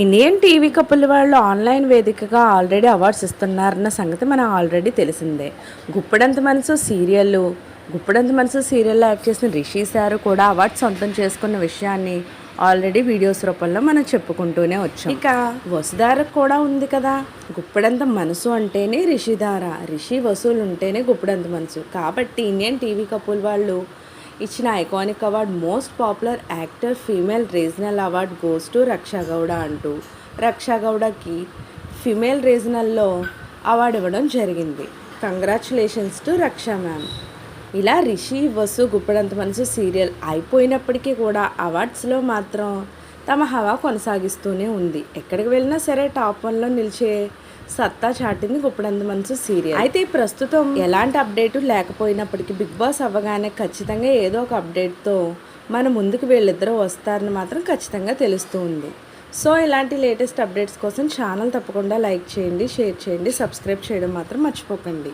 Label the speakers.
Speaker 1: Indian TV కప్పుల వాళ్ళు online వేదికగా ఆల్రెడీ అవార్డ్స్ ఇస్తున్నారన్న సంగతి మనం ఆల్రెడీ తెలిసిందే. గుప్పడంత మనసు సీరియల్ గుప్పడంత మనసు సీరియల్లో యాక్ట్ చేసిన రిషి సార్ కూడా అవార్డు సొంతం చేసుకున్న విషయాన్ని ఆల్రెడీ వీడియోస్ రూపంలో మనం చెప్పుకుంటూనే వచ్చాం. ఇక వసుధారకు కూడా ఉంది కదా. గుప్పడంత మనసు అంటేనే రిషిధార రిషి వసూలు ఉంటేనే గుప్పడంత మనసు. కాబట్టి ఇండియన్ టీవీ కపుల్ వాళ్ళు ఇచ్చిన iconic award most popular actor female regional award goes to Raksha Gowda అంటూ. రక్షా గౌడకి ఫీమేల్ రీజనల్లో అవార్డు ఇవ్వడం జరిగింది. కంగ్రాచులేషన్స్ టు రక్షా మ్యామ్ ఇలా రిషి వసు గుప్పడంత మనసు సీరియల్ అయిపోయినప్పటికీ కూడా అవార్డ్స్లో మాత్రం తమ హవా కొనసాగిస్తూనే ఉంది. ఎక్కడికి వెళ్ళినా సరే టాప్ వన్లో నిలిచే సత్తా చాటింది గుప్పడంది మనసు సీరియల్. అయితే ప్రస్తుతం ఎలాంటి అప్డేట్ లేకపోయినప్పటికీ బిగ్ బాస్ అవ్వగానే ఖచ్చితంగా ఏదో ఒక అప్డేట్తో మన ముందుకు వీళ్ళిద్దరూ వస్తారని మాత్రం ఖచ్చితంగా తెలుస్తూ ఉంది. సో ఇలాంటి లేటెస్ట్ అప్డేట్స్ కోసం ఛానల్ తప్పకుండా లైక్ చేయండి షేర్ చేయండి సబ్స్క్రైబ్ చేయడం మాత్రం మర్చిపోకండి.